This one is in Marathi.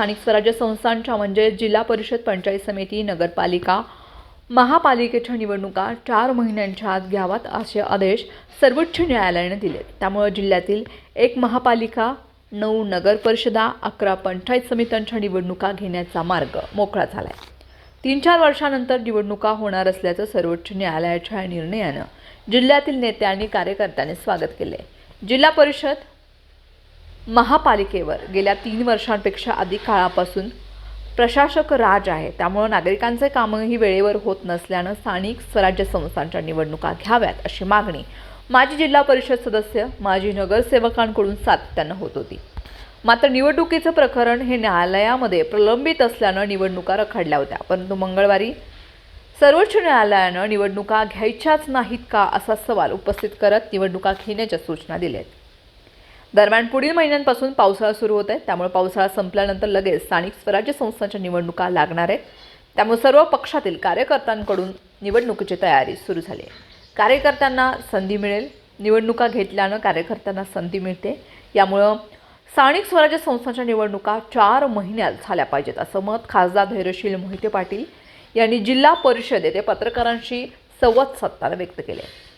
स्थानिक स्वराज्य संस्थांच्या म्हणजे जिल्हा परिषद पंचायत समिती नगरपालिका महापालिकेच्या निवडणुका चार महिन्यांच्या आत घ्यावात असे आदेश सर्वोच्च न्यायालयाने दिले त्यामुळे जिल्ह्यातील एक महापालिका नऊ नगर परिषदा अकरा पंचायत समित्यांच्या निवडणुका घेण्याचा मार्ग मोकळा झाला आहे तीन चार वर्षानंतर निवडणुका होणार असल्याचं सर्वोच्च न्यायालयाच्या या निर्णयानं जिल्ह्यातील नेत्यांनी आणि कार्यकर्त्यांनी स्वागत केले जिल्हा परिषद महापालिकेवर गेल्या तीन वर्षांपेक्षा अधिक काळापासून प्रशासक राज आहे. त्यामुळं नागरिकांचे कामंही वेळेवर होत नसल्यानं स्थानिक स्वराज्य संस्थांच्या निवडणुका घ्याव्यात अशी मागणी माजी जिल्हा परिषद सदस्य माजी नगरसेवकांकडून सातत्यानं होत होती. मात्र निवडणुकीचं प्रकरण हे न्यायालयामध्ये प्रलंबित असल्यानं निवडणुका रखडल्या होत्या. परंतु मंगळवारी सर्वोच्च न्यायालयानं निवडणुका घ्यायच्याच नाहीत का असा सवाल उपस्थित करत निवडणुका घेण्याच्या सूचना दिल्या आहेत दरम्यान पुढील महिन्यांपासून पावसाळा सुरू होत आहे त्यामुळे पावसाळा संपल्यानंतर लगेच स्थानिक स्वराज्य संस्थांच्या निवडणुका लागणार आहेत. त्यामुळे सर्व पक्षातील कार्यकर्त्यांकडून निवडणुकीची तयारी सुरू झाली आहे. कार्यकर्त्यांना संधी मिळेल. निवडणुका घेतल्यानं कार्यकर्त्यांना संधी मिळते. यामुळं स्थानिक स्वराज्य संस्थांच्या निवडणुका चार महिन्यात झाल्या पाहिजेत असं मत खासदार धैर्यशील मोहिते पाटील यांनी जिल्हा परिषदेत पत्रकारांशी संवाद साधताना व्यक्त केले.